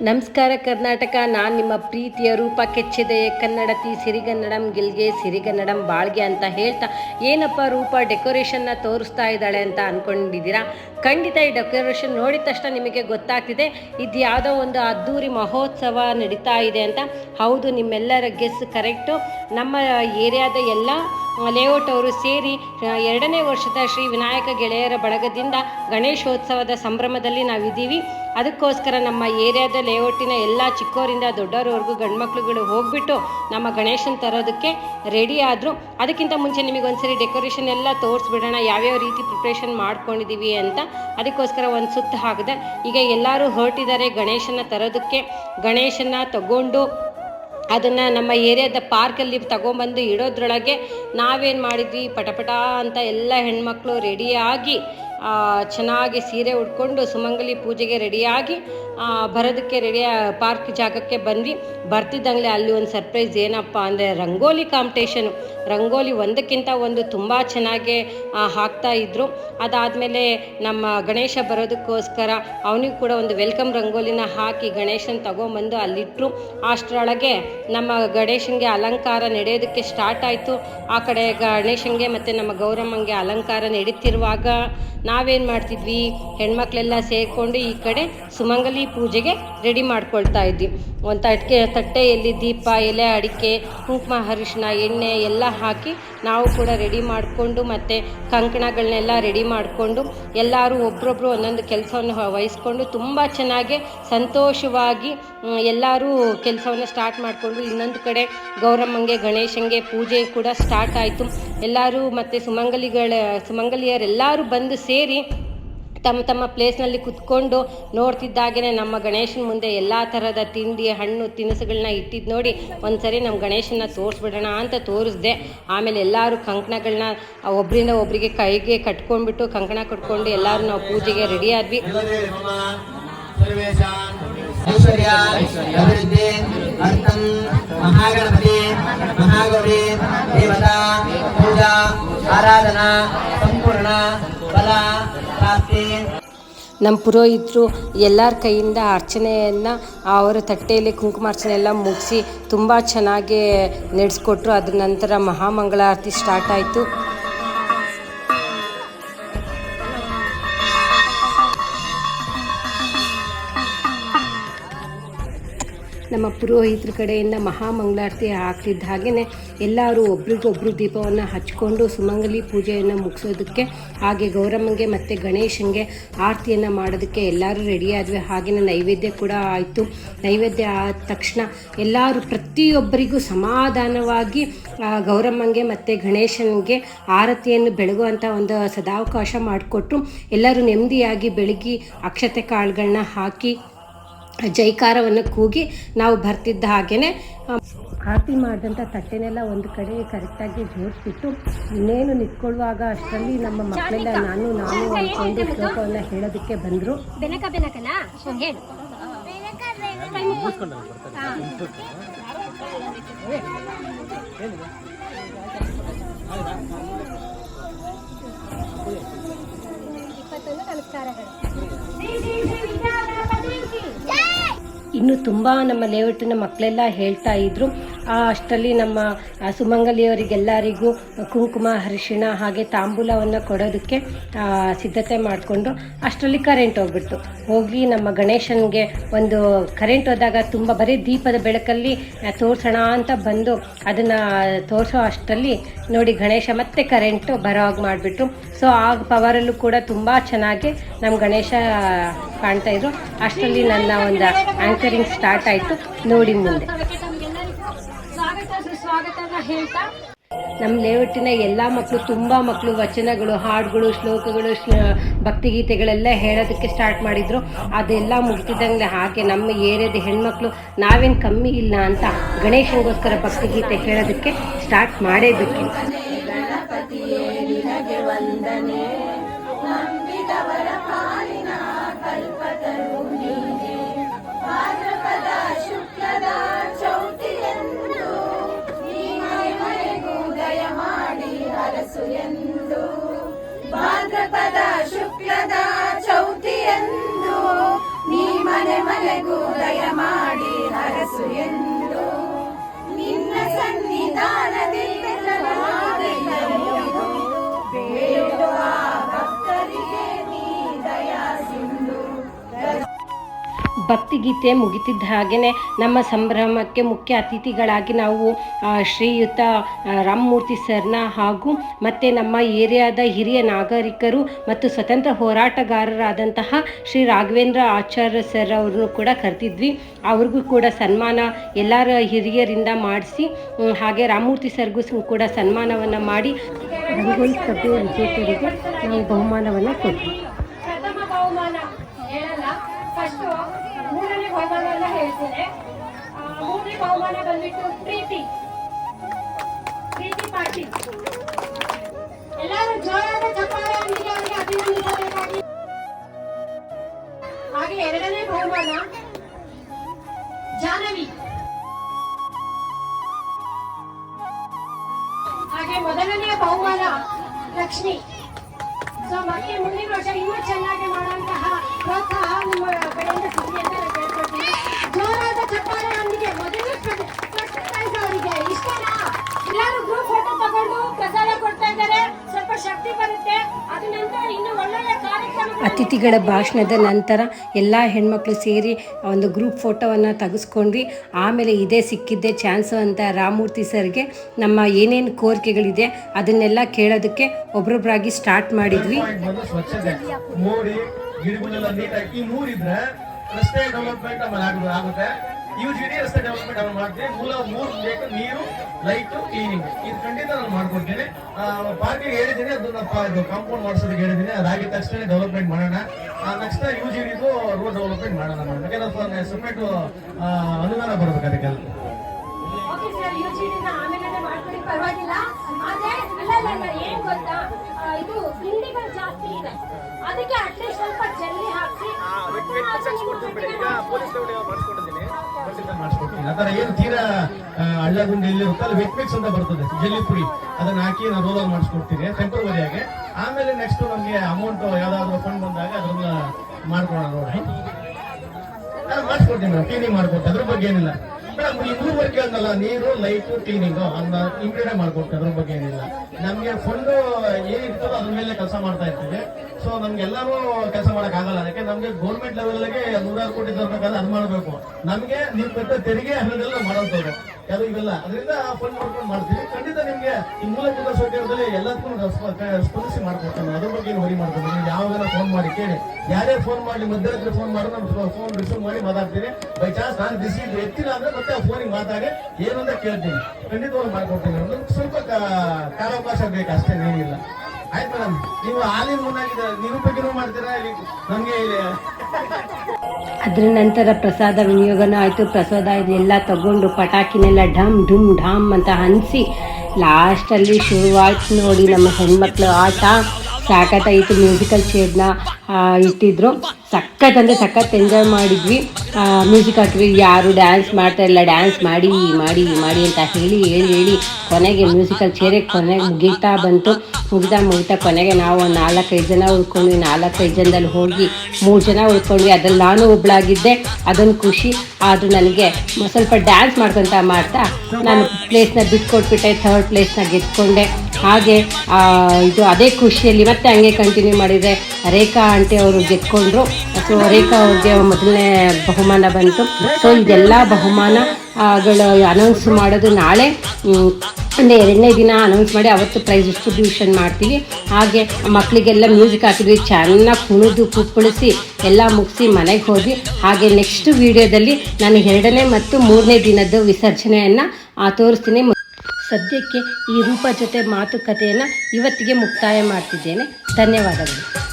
ನಮಸ್ಕಾರ ಕರ್ನಾಟಕ, ನಾನು ನಿಮ್ಮ ಪ್ರೀತಿಯ ರೂಪ ಕೆಚ್ಚಿದೆ. ಕನ್ನಡತಿ ಸಿರಿಗನ್ನಡಂ, ಗಿಲ್ಗೆ ಸಿರಿಗನ್ನಡಂ, ಬಾಳ್ಗೆ ಅಂತ ಹೇಳ್ತಾ ಏನಪ್ಪ ರೂಪ ಡೆಕೋರೇಷನ್ನ ತೋರಿಸ್ತಾ ಇದ್ದಾಳೆ ಅಂತ ಅಂದ್ಕೊಂಡಿದ್ದೀರಾ ಖಂಡಿತ ಈ ಡೆಕೋರೇಷನ್ ನೋಡಿದ ತಕ್ಷಣ ನಿಮಗೆ ಗೊತ್ತಾಗ್ತಿದೆ. ಇದು ಯಾವುದೋ ಒಂದು ಅದ್ದೂರಿ ಮಹೋತ್ಸವ ನಡೀತಾ ಇದೆ ಅಂತ. ಹೌದು, ನಿಮ್ಮೆಲ್ಲರ ಗೆಸ್ ಕರೆಕ್ಟು. ನಮ್ಮ ಏರಿಯಾದ ಎಲ್ಲ ಲೇಔಟ್ ಅವರು ಸೇರಿ ಎರಡನೇ ವರ್ಷದ ಶ್ರೀ ವಿನಾಯಕ ಗೆಳೆಯರ ಬಳಗದಿಂದ ಗಣೇಶೋತ್ಸವದ ಸಂಭ್ರಮದಲ್ಲಿ ನಾವಿದ್ದೀವಿ. ಅದಕ್ಕೋಸ್ಕರ ನಮ್ಮ ಏರಿಯಾದ ಲೇಔಟಿನ ಎಲ್ಲ ಚಿಕ್ಕವರಿಂದ ದೊಡ್ಡವರವರೆಗೂ ಗಂಡ್ಮಕ್ಳುಗಳು ಹೋಗ್ಬಿಟ್ಟು ನಮ್ಮ ಗಣೇಶನ ತರೋದಕ್ಕೆ ರೆಡಿ ಆದರು. ಅದಕ್ಕಿಂತ ಮುಂಚೆ ನಿಮಗೆ ಒಂದ್ಸರಿ ಡೆಕೋರೇಷನ್ ಎಲ್ಲ ತೋರಿಸ್ಬಿಡೋಣ, ಯಾವ್ಯಾವ ರೀತಿ ಪ್ರಿಪ್ರೇಷನ್ ಮಾಡ್ಕೊಂಡಿದ್ದೀವಿ ಅಂತ ಅದಕ್ಕೋಸ್ಕರ ಒಂದು ಸುತ್ತ ಹಾಕಿದೆ. ಈಗ ಎಲ್ಲರೂ ಹೊರಟಿದ್ದಾರೆ ಗಣೇಶನ ತರೋದಕ್ಕೆ. ಗಣೇಶನ ತಗೊಂಡು ಅದನ್ನು ನಮ್ಮ ಏರಿಯಾದ ಪಾರ್ಕಲ್ಲಿ ತಗೊಂಬಂದು ಇಡೋದ್ರೊಳಗೆ ನಾವೇನು ಮಾಡಿದ್ವಿ? ಪಟಪಟ ಅಂತ ಎಲ್ಲ ಹೆಣ್ಮಕ್ಳು ರೆಡಿಯಾಗಿ ಚೆನ್ನಾಗಿ ಸೀರೆ ಉಟ್ಕೊಂಡು ಸುಮಂಗಲಿ ಪೂಜೆಗೆ ರೆಡಿಯಾಗಿ ಬರೋದಕ್ಕೆ ರೆಡಿ ಪಾರ್ಕ್ ಜಾಗಕ್ಕೆ ಬಂದ್ವಿ. ಬರ್ತಿದ್ದಂಗೆ ಅಲ್ಲಿ ಒಂದು ಸರ್ಪ್ರೈಸ್ ಏನಪ್ಪ ಅಂದರೆ ರಂಗೋಲಿ ಕಾಂಪಿಟೇಷನು ರಂಗೋಲಿ ಒಂದಕ್ಕಿಂತ ಒಂದು ತುಂಬ ಚೆನ್ನಾಗಿ ಹಾಕ್ತಾ ಇದ್ದರು ಅದಾದಮೇಲೆ ನಮ್ಮ ಗಣೇಶ ಬರೋದಕ್ಕೋಸ್ಕರ ಅವನಿಗೂ ಕೂಡ ಒಂದು ವೆಲ್ಕಮ್ ರಂಗೋಲಿನ ಹಾಕಿ ಗಣೇಶನ ತಗೊಂಬಂದು ಅಲ್ಲಿಟ್ಟರು ಅಷ್ಟರೊಳಗೆ ನಮ್ಮ ಗಣೇಶನಿಗೆ ಅಲಂಕಾರ ನಡೆಯೋದಕ್ಕೆ ಸ್ಟಾರ್ಟ್ ಆಯಿತು. ಆ ಕಡೆ ಗಣೇಶನಿಗೆ ಮತ್ತು ನಮ್ಮ ಗೌರಮ್ಮಂಗೆ ಅಲಂಕಾರ ನಡೀತಿರುವಾಗ ನಾವೇನು ಮಾಡ್ತಿದ್ವಿ? ಹೆಣ್ಮಕ್ಳೆಲ್ಲ ಸೇರಿಕೊಂಡು ಈ ಕಡೆ ಸುಮಂಗಲಿ ಪೂಜೆಗೆ ರೆಡಿ ಮಾಡ್ಕೊಳ್ತಾ ಇದ್ವಿ. ಒಂದು ತಟ್ಟೆ ತಟ್ಟೆಯಲ್ಲಿ ದೀಪ, ಎಲೆ ಅಡಿಕೆ, ಕುಂಕುಮ ಅರಿಶಿನ ಎಣ್ಣೆ ಎಲ್ಲ ಹಾಕಿ ನಾವು ಕೂಡ ರೆಡಿ ಮಾಡಿಕೊಂಡು ಮತ್ತು ಕಂಕಣಗಳನ್ನೆಲ್ಲ ರೆಡಿ ಮಾಡಿಕೊಂಡು ಎಲ್ಲರೂ ಒಬ್ರೊಬ್ರು ಒಂದೊಂದು ಕೆಲಸವನ್ನು ವಹಿಸ್ಕೊಂಡು ತುಂಬ ಚೆನ್ನಾಗಿ ಸಂತೋಷವಾಗಿ ಎಲ್ಲರೂ ಕೆಲಸವನ್ನು ಸ್ಟಾರ್ಟ್ ಮಾಡಿಕೊಂಡು ಇನ್ನೊಂದು ಕಡೆ ಗೌರಮ್ಮಂಗೆ, ಗಣೇಶಂಗೆ ಪೂಜೆ ಕೂಡ ಸ್ಟಾರ್ಟ್ ಆಯಿತು. ಎಲ್ಲರೂ ಮತ್ತು ಸುಮಂಗಲಿಗಳ, ಸುಮಂಗಲಿಯರೆಲ್ಲರೂ ಬಂದು ಸೇರಿ ತಮ್ಮ ತಮ್ಮ ಪ್ಲೇಸ್ನಲ್ಲಿ ಕುತ್ಕೊಂಡು ನೋಡ್ತಿದ್ದಾಗೇ ನಮ್ಮ ಗಣೇಶನ ಮುಂದೆ ಎಲ್ಲ ಥರದ ತಿಂಡಿ ಹಣ್ಣು ತಿನಿಸುಗಳನ್ನ ಇಟ್ಟಿದ್ದು ನೋಡಿ ಒಂದ್ಸರಿ ನಮ್ಮ ಗಣೇಶನ ತೋರಿಸ್ಬಿಡೋಣ ಅಂತ ತೋರಿಸ್ದೆ ಆಮೇಲೆ ಎಲ್ಲರೂ ಕಂಕಣಗಳನ್ನ ಒಬ್ಬರಿಂದ ಒಬ್ಬರಿಗೆ ಕೈಗೆ ಕಟ್ಕೊಂಡ್ಬಿಟ್ಟು ಕಂಕಣ ಕಟ್ಕೊಂಡು ಎಲ್ಲರೂ ನಾವು ಪೂಜೆಗೆ ರೆಡಿ ಆದ್ವಿ ಮಹಾಗಣಪತಿ ಆರಾಧನಾ ಸಂಪೂರ್ಣ ಪ್ರಾಪ್ತಿ ನಮ್ಮ ಪುರೋಹಿತರು ಎಲ್ಲರ ಕೈಯಿಂದ ಅರ್ಚನೆಯನ್ನು, ಅವರ ತಟ್ಟೆಯಲ್ಲಿ ಕುಂಕುಮಾರ್ಚನೆ ಎಲ್ಲ ಮುಗಿಸಿ ತುಂಬ ಚೆನ್ನಾಗಿ ನಡೆಸ್ಕೊಟ್ರು. ಅದ್ರ ನಂತರ ಮಹಾಮಂಗಳಾರತಿ ಸ್ಟಾರ್ಟ್ ಆಯಿತು. ನಮ್ಮ ಪುರೋಹಿತರ ಕಡೆಯಿಂದ ಮಹಾಮಂಗಳಾರತಿ ಆಗ್ತಿದ್ದ ಹಾಗೆಯೇ ಎಲ್ಲರೂ ಒಬ್ರಿಗೊಬ್ರು ದೀಪವನ್ನು ಹಚ್ಕೊಂಡು ಸುಮಂಗಲಿ ಪೂಜೆಯನ್ನು ಮುಗಿಸೋದಕ್ಕೆ, ಹಾಗೆ ಗೌರಮ್ಮಂಗೆ ಮತ್ತು ಗಣೇಶನಿಗೆ ಆರತಿಯನ್ನು ಮಾಡೋದಕ್ಕೆ ಎಲ್ಲರೂ ರೆಡಿಯಾದ್ವಿ ಹಾಗೆಯೇ ನೈವೇದ್ಯ ಕೂಡ ಆಯಿತು. ನೈವೇದ್ಯ ಆದ ತಕ್ಷಣ ಎಲ್ಲರೂ ಪ್ರತಿಯೊಬ್ಬರಿಗೂ ಸಮಾಧಾನವಾಗಿ ಗೌರಮ್ಮಂಗೆ ಮತ್ತು ಗಣೇಶನಿಗೆ ಆರತಿಯನ್ನು ಬೆಳಗುವಂಥ ಒಂದು ಸದಾವಕಾಶ ಮಾಡಿಕೊಟ್ಟು ಎಲ್ಲರೂ ನೆಮ್ಮದಿಯಾಗಿ ಬೆಳಗ್ಗೆ ಅಕ್ಷತೆ ಕಾಳುಗಳನ್ನ ಹಾಕಿ ಜೈಕಾರವನ್ನು ಕೂಗಿ ನಾವು ಬರ್ತಿದ್ದ ಹಾಗೇ ಆರತಿ ಮಾಡಿದಂಥ ತಟ್ಟೆನೆಲ್ಲ ಒಂದು ಕಡೆ ಕರೆಕ್ಟಾಗಿ ಜೋಡಿಸ್ಬಿಟ್ಟು ಇನ್ನೇನು ನಿಂತ್ಕೊಳ್ಳುವಾಗ ಅಷ್ಟರಲ್ಲಿ ನಮ್ಮ ಮಕ್ಕಳೆಲ್ಲ ನಾನು ನಾನು ಅಂದ್ಕೊಂಡು ಶ್ಲೋಕವನ್ನು ಹೇಳೋದಕ್ಕೆ ಬಂದರು. ಬೆನಕ ಬೆನಕನ? ಹೇಳು. ಇಪ್ಪತ್ತೊಂದು ನಮಸ್ಕಾರಗಳು. ಇನ್ನು ತುಂಬಾ ನಮ್ಮ ಲೇಔಟಿನ ಮಕ್ಕಳೆಲ್ಲ ಹೇಳ್ತಾ ಇದ್ರು. ಆ ಅಷ್ಟರಲ್ಲಿ ನಮ್ಮ ಸುಮಂಗಲಿಯವರಿಗೆಲ್ಲರಿಗೂ ಕುಂಕುಮ, ಅರಿಶಿಣ ಹಾಗೆ ತಾಂಬೂಲವನ್ನು ಕೊಡೋದಕ್ಕೆ ಸಿದ್ಧತೆ ಮಾಡಿಕೊಂಡು ಅಷ್ಟರಲ್ಲಿ ಕರೆಂಟ್ ಹೋಗ್ಬಿಡ್ತು. ಹೋಗಿ ನಮ್ಮ ಗಣೇಶನಿಗೆ ಒಂದು ಕರೆಂಟ್ ಹೋದಾಗ ತುಂಬ ಬರೀ ದೀಪದ ಬೆಳಕಲ್ಲಿ ತೋರಿಸೋಣ ಅಂತ ಬಂದು ಅದನ್ನು ತೋರಿಸೋ ಅಷ್ಟರಲ್ಲಿ ನೋಡಿ ಗಣೇಶ ಮತ್ತೆ ಕರೆಂಟು ಬರೋ ಹಾಗೆ ಮಾಡಿಬಿಟ್ರು. ಸೊ, ಆ ಪವರಲ್ಲೂ ಕೂಡ ತುಂಬ ಚೆನ್ನಾಗಿ ನಮ್ಮ ಗಣೇಶ ಕಾಣ್ತಾ ಇದ್ರು. ಅಷ್ಟರಲ್ಲಿ ನನ್ನ ಒಂದು ಆ್ಯಂಕರಿಂಗ್ ಸ್ಟಾರ್ಟ್ ಆಯಿತು. ನೋಡಿ ಮುಂದೆ. ನಮ್ಮ ಲೇಔಟಿನ ಎಲ್ಲ ಮಕ್ಕಳು ತುಂಬ ಮಕ್ಕಳು ವಚನಗಳು, ಹಾಡುಗಳು, ಶ್ಲೋಕಗಳು, ಶ್ಲ- ಭಕ್ತಿಗೀತೆಗಳೆಲ್ಲ ಹೇಳೋದಕ್ಕೆ ಸ್ಟಾರ್ಟ್ ಮಾಡಿದ್ರು. ಅದೆಲ್ಲ ಮುಗ್ತಿದ್ದಂಗೆ ಹಾಗೆ ನಮ್ಮ ಏರಿಯಾದ ಹೆಣ್ಮಕ್ಳು, ನಾವೇನು ಕಮ್ಮಿ ಇಲ್ಲ ಅಂತ ಗಣೇಶನಿಗೋಸ್ಕರ ಭಕ್ತಿಗೀತೆ ಹೇಳೋದಕ್ಕೆ ಸ್ಟಾರ್ಟ್ ಮಾಡೇ ಭಕ್ತಿಗೀತೆ ಮುಗಿತಿದ್ದ ಹಾಗೆಯೇ ನಮ್ಮ ಸಂಭ್ರಮಕ್ಕೆ ಮುಖ್ಯ ಅತಿಥಿಗಳಾಗಿ ನಾವು ಶ್ರೀಯುತ ರಾಮಮೂರ್ತಿ ಸರ್ನ ಹಾಗೂ ಮತ್ತು ನಮ್ಮ ಏರಿಯಾದ ಹಿರಿಯ ನಾಗರಿಕರು ಮತ್ತು ಸ್ವತಂತ್ರ ಹೋರಾಟಗಾರರಾದಂತಹ ಶ್ರೀ ರಾಘವೇಂದ್ರ ಆಚಾರ್ಯ ಸರ್ ಅವ್ರನ್ನು ಕೂಡ ಕರೆದಿದ್ವಿ. ಅವ್ರಿಗೂ ಕೂಡ ಸನ್ಮಾನ ಎಲ್ಲರ ಹಿರಿಯರಿಂದ ಮಾಡಿಸಿ ಹಾಗೆ ರಾಮಮೂರ್ತಿ ಸರ್ಗೂ ಕೂಡ ಸನ್ಮಾನವನ್ನು ಮಾಡಿ ರಂಗೋಲಿ ವಿಜೇತರಿಗೆ ನಾವು ಬಹುಮಾನವನ್ನು ಕೊಟ್ವಿ. ಪ್ರಥಮ ಬಹುಮಾನ ಹೇಳಲ್ಲ ಫಸ್ಟ್ ಮೂರನೇ ಬಹುಮಾನ ಹೇಳ್ತೇನೆ ಆ, ಮೂರನೇ ಬಹುಮಾನ ಬಂದ್ಬಿಟ್ಟು ಪ್ರೀತಿ ಪ್ರೀತಿ ಪಾಟೀಲ್ ಎಲ್ಲರೂ ಜೋರಾದ ಚಪ್ಪಾಳೆಯೊಂದಿಗೆ ಅವರಿಗೆ ಅಭಿನಂದಿಸಬೇಕಾಗಿ ಹಾಗೆ ಎರಡನೇ ಬಹುಮಾನ ಜಾಹ್ನವಿ ಹಾಗೆ ಮೊದಲನೆಯ ಬಹುಮಾನ ಲಕ್ಷ್ಮಿ ಸೊ ಮತ್ತೆ ಮುಂದಿನ ವರ್ಷ ಇನ್ನೂ ಚೆನ್ನಾಗಿ ಮಾಡುವಂತಹ ಪ್ರೋತ್ಸಾಹ ನಿಮ್ಮ ಕಡೆಯಿಂದ ಸಿಗಲಿ ಅಂತ ನಾನು ಕೇಳ್ಕೊಳ್ತೀನಿ ಜೋರಾದ ಚಪ್ಪಾಳೆಯೊಂದಿಗೆ ಮೊದಲನೇ ಫಸ್ಟ್ ಪ್ರೈಸ್ ಅವರಿಗೆ ಇಷ್ಟನಾ ಎಲ್ಲರೂ ಗ್ರೂಪ್ ಫೋಟೋ ತಗೊಂಡು ಪ್ರಸಾದ ಕೊಡ್ತಾ ಇದ್ದಾರೆ ಸ್ವಲ್ಪ ಶಕ್ತಿ ಬರುತ್ತೆ ಅದ ನಂತರ ಇನ್ನು ಒಳ್ಳೊಳ್ಳೆ ಕಾರ್ಯಕ್ರಮ ಅತಿಥಿಗಳ ಭಾಷಣದ ನಂತರ ಎಲ್ಲ ಹೆಣ್ಮಕ್ಳು ಸೇರಿ ಒಂದು ಗ್ರೂಪ್ ಫೋಟೋವನ್ನು ತೆಗೆಸ್ಕೊಂಡ್ವಿ. ಆಮೇಲೆ ಇದೇ ಸಿಕ್ಕಿದ್ದೆ ಚಾನ್ಸು ಅಂತ ರಾಮಮೂರ್ತಿ ಸರ್ಗೆ ನಮ್ಮ ಏನೇನು ಕೋರಿಕೆಗಳಿದೆ ಅದನ್ನೆಲ್ಲ ಕೇಳೋದಕ್ಕೆ ಒಬ್ರೊಬ್ರಾಗಿ ಸ್ಟಾರ್ಟ್ ಮಾಡಿದ್ವಿ. ಡೆವಲಪ್ಮೆಂಟ್ ಆಗುತ್ತೆ. ಯೂಸ್ ಇಡೀ ರಸ್ತೆ ಡೆವಲಪ್ಮೆಂಟ್ ಅವ್ರು ಮಾಡ್ತೀನಿ. ಮೂಲ ಮೂರು ಬೇಕು ನೀರು ಲೈಟು ಕ್ಲೀನಿಂಗ್ ಇದು ಖಂಡಿತ ನಾನು ಮಾಡ್ಕೊಡ್ತೀನಿ. ಪಾರ್ಕಿಂಗ್ ಹೇಳಿದ್ದೀನಿ ಅದನ್ನ ಕಾಂಪೌಂಡ್ ಮಾಡಿಸೋದಕ್ಕೆ ಹೇಳಿದ್ದೀನಿ. ಅದಾಗಿದ ತಕ್ಷಣ ಡೆವಲಪ್ಮೆಂಟ್ ಮಾಡೋಣ. ನೆಕ್ಸ್ಟ್ ಜಿ ಇಡಿದು ರೋಡ್ ಡೆವಲಪ್ಮೆಂಟ್ ಮಾಡೋಣ ಮೇಡಮ್ ಯಾಕಂದ್ರೆ ಸಪ್ರೇಟ್ ಅನುದಾನ ಬರ್ಬೇಕು ಅದಕ್ಕೆಲ್ಲ ಓಕೆ ಸರ್ ಯೂಜಿಡಿನ ಆಮೇಲೆ ಮಾಡ್ಕೊಡಿ ಪರವಾಗಿಲ್ಲ. ಆದ್ರೆ ಅಲ್ಲ ಅಲ್ಲ ಏನ್ ಗೊತ್ತಾ? ಇದು ತಿಂಡಿಗಳು ಜಾಸ್ತಿ ಇದೆ. ಅದಕ್ಕೆ ಅಟ್ಲೀಸ್ಟ್ ಸ್ವಲ್ಪ ಜಲ್ಲಿ ಹಾಕಿ ಮಾಡಿಸ್ಕೊಡ್ತೀನಿ. ಆತರ ಏನು ತೀರಾ ಹಳ್ಳಗುಂಡಿ ಹಳ್ಳ ಗುಂಡಿ ಇಲ್ಲಿ ಇರುತ್ತೆ ಅಲ್ಲಿ ವೆಟ್ ಮಿಕ್ಸ್ ಅಂತ ಬರ್ತದೆ ಜಲ್ಲಿಪುರಿ ಅದನ್ನ ಹಾಕಿ ನಾನು ರೋಲರ್ ಮಾಡಿಸ್ಕೊಡ್ತೀನಿ ಟೆಂಪರವರಿ ಆಗಿ. ಆಮೇಲೆ ನೆಕ್ಸ್ಟ್ ನಮಗೆ ಅಮೌಂಟ್ ಯಾವ್ದಾದ್ರು ಫಂಡ್ ಬಂದಾಗ ಅದನ್ನ ಮಾಡ್ಕೊಳ್ಳೋಣ ನೋಡಿ. ನಾನು ಮಾಡಿಸ್ಕೊಡ್ತೀನಿ ಕ್ಲೀನಿಂಗ್ ಮಾಡ್ಕೊಡ್ತೀನಿ ಅದ್ರ ಬಗ್ಗೆ ಏನಿಲ್ಲ. ಮೇಡಮ್ ವರ್ಕ್ ಅಂದಲ್ಲ ನೀರು ಲೈಟು ಕ್ಲೀನಿಂಗ್ ಅದನ್ನ ಇಂಕ್ಲೂಡ್ ಮಾಡ್ಕೊಡ್ತೀವಿ ಅದ್ರ ಬಗ್ಗೆ ಏನಿಲ್ಲ. ನಮ್ಗೆ ಫಂಡ್ ಏನಿರ್ತದೋ ಅದ್ರ ಮೇಲೆ ಕೆಲಸ ಮಾಡ್ತಾ ಇರ್ತೀವಿ. ಸೊ ನಮ್ಗೆ ಎಲ್ಲರೂ ಕೆಲಸ ಮಾಡಕ್ ಆಗಲ್ಲ. ಅದಕ್ಕೆ ನಮ್ಗೆ ಗೌರ್ಮೆಂಟ್ ಲೆವೆಲ್ಗೆ ನೂರಾರು ಕೋಟಿ ತರಬೇಕಾದ್ರೆ ಅದ್ ಮಾಡಬೇಕು. ನಮ್ಗೆ ನೀವು ಕಟ್ಟ ತೆರಿಗೆ ಅನ್ನೋದೆಲ್ಲ ಮಾಡೋದು ಅದು ಇವೆಲ್ಲ ಅದರಿಂದ ಫೋನ್ ಮಾಡ್ಕೊಂಡು ಮಾಡ್ತೀವಿ. ಖಂಡಿತ ನಿಮಗೆ ಈ ಮೂಲಭೂತ ಸೌಕರ್ಯದಲ್ಲಿ ಎಲ್ಲದಕ್ಕೂ ಸ್ಪಂದಿಸಿ ಮಾಡ್ಕೊಡ್ತೇನೆ. ಅದ್ರ ಬಗ್ಗೆ ಏನು ವರಿ ಮಾಡ್ತೀನಿ. ನೀವು ಯಾವಾಗ ಫೋನ್ ಮಾಡಿ ಕೇಳಿ. ಯಾರೇ ಫೋನ್ ಮಾಡಿ ಮಧ್ಯರಾತ್ರಿ ಫೋನ್ ಮಾಡಿ ನಾನು ಫೋನ್ ರಿಸೀವ್ ಮಾಡಿ ಮಾತಾಡ್ತೀನಿ ಬೈ ಚಾನ್ಸ್ ನಾನು ಬಿಸಿ ಇದ್ದು ಎತ್ತಿಲ್ಲ ಅಂದ್ರೆ ಮತ್ತೆ ಆ ಫೋನಿಗೆ ಮಾತಾಡಿ. ಏನು ಅಂತ ಕೇಳ್ತೀನಿ. ಖಂಡಿತವಾಗಿ ಮಾಡ್ಕೊಡ್ತೀನಿ. ಸ್ವಲ್ಪ ಕಾಲಾವಕಾಶ ಬೇಕು ಅಷ್ಟೇ, ಏನಿಲ್ಲ. ಆಯ್ತು ಮೇಡಮ್ ನೀವು ಹಾಲಿನ ಮುನ್ನಾಗಿದೆ ನಿರೂಪಕಿನೂ ಮಾಡ್ತೀರಾ ನಮ್ಗೆ ಇಲ್ಲಿ ಅದ್ರ ನಂತರ ಪ್ರಸಾದ ವಿನಿಯೋಗನೂ ಆಯಿತು. ಪ್ರಸಾದ ಇದೆಲ್ಲ ತಗೊಂಡು ಪಟಾಕಿನೆಲ್ಲ ಢಮ್ ಢುಮ್ ಢಾಮ್ ಅಂತ ಹಂಸಿ ಲಾಸ್ಟಲ್ಲಿ ಶುರುವಾಯ್ತು ನೋಡಿ ನಮ್ಮ ಹೆಣ್ಮಕ್ಳು ಆಟ. ಸಾಕತ್ತಾಯಿತು ಮ್ಯೂಸಿಕಲ್ ಚೇರ್ನ ಇಟ್ಟಿದ್ರು. ಸಖತ್ ಅಂದರೆ ಸಖತ್ ಎಂಜಾಯ್ ಮಾಡಿದ್ವಿ. ಮ್ಯೂಸಿಕ್ ಹಾಕಿದ್ವಿ. ಯಾರು ಡ್ಯಾನ್ಸ್ ಮಾಡ್ತಾ ಇಲ್ಲ ಡ್ಯಾನ್ಸ್ ಮಾಡಿ ಮಾಡಿ ಮಾಡಿ ಅಂತ ಹೇಳಿ ಹೇಳಿ ಹೇಳಿ ಕೊನೆಗೆ ಮ್ಯೂಸಿಕಲ್ ಚೇರೇ ಕೊನೆಗೆ ಮುಗಿತಾ ಬಂತು. ಮುಗಿತಾ ಮುಗಿತಾ ಕೊನೆಗೆ ನಾವು ಒಂದು ನಾಲ್ಕೈದು ಜನ ಉಳ್ಕೊಂಡ್ವಿ. ನಾಲ್ಕೈದು ಜನದಲ್ಲಿ ಹೋಗಿ ಮೂರು ಜನ ಉಳ್ಕೊಂಡ್ವಿ. ಅದ್ರಲ್ಲಿ ನಾನು ಒಬ್ಳಾಗಿದ್ದೆ. ಅದೊಂದು ಖುಷಿ. ಆದರೂ ನನಗೆ ಸ್ವಲ್ಪ ಡ್ಯಾನ್ಸ್ ಮಾಡ್ಕೊತ ಮಾಡ್ತಾ ನಾನು ಪ್ಲೇಸ್ನ ಬಿಟ್ಕೊಟ್ಬಿಟ್ಟೆ ಥರ್ಡ್ ಪ್ಲೇಸ್ನ ಗೆದ್ಕೊಂಡೆ. ಹಾಗೆ ಇದು ಅದೇ ಖುಷಿಯಲ್ಲಿ ಮತ್ತೆ ಹಂಗೆ ಕಂಟಿನ್ಯೂ ಮಾಡಿದರೆ ರೇಖಾ ಆಂಟಿ ಅವರು ಗೆದ್ಕೊಂಡ್ರು. ಸೊ ರೇಖಾ ಅವ್ರಿಗೆ ಮೊದಲನೇ ಬಹುಮಾನ ಬಂತು. ಸೊ ಇದೆಲ್ಲ ಬಹುಮಾನಗಳು ಅನೌನ್ಸ್ ಮಾಡೋದು ನಾಳೆ. ಅಂದರೆ ಎರಡನೇ ದಿನ ಅನೌನ್ಸ್ ಮಾಡಿ ಅವತ್ತು ಪ್ರೈಸ್ ಡಿಸ್ಟ್ರಿಬ್ಯೂಷನ್ ಮಾಡ್ತೀವಿ. ಹಾಗೆ ಮಕ್ಕಳಿಗೆಲ್ಲ ಮ್ಯೂಸಿಕ್ ಹಾಕಿದ್ವಿ ಚೆನ್ನಾಗಿ ಕುಣಿದು ಕುಪ್ಪಳಿಸಿ ಎಲ್ಲ ಮುಗಿಸಿ ಮನೆಗೆ ಹೋಗಿ. ಹಾಗೆ ನೆಕ್ಸ್ಟ್ ವಿಡಿಯೋದಲ್ಲಿ ನಾನು ಎರಡನೇ ಮತ್ತು ಮೂರನೇ ದಿನದ ವಿಸರ್ಜನೆಯನ್ನು ತೋರಿಸ್ತೀನಿ. ಸದ್ಯಕ್ಕೆ ಈ ರೂಪ ಜೊತೆ ಮಾತುಕತೆಯನ್ನು ಇವತ್ತಿಗೆ ಮುಕ್ತಾಯ ಮಾಡ್ತಿದ್ದೇನೆ. ಧನ್ಯವಾದಗಳು.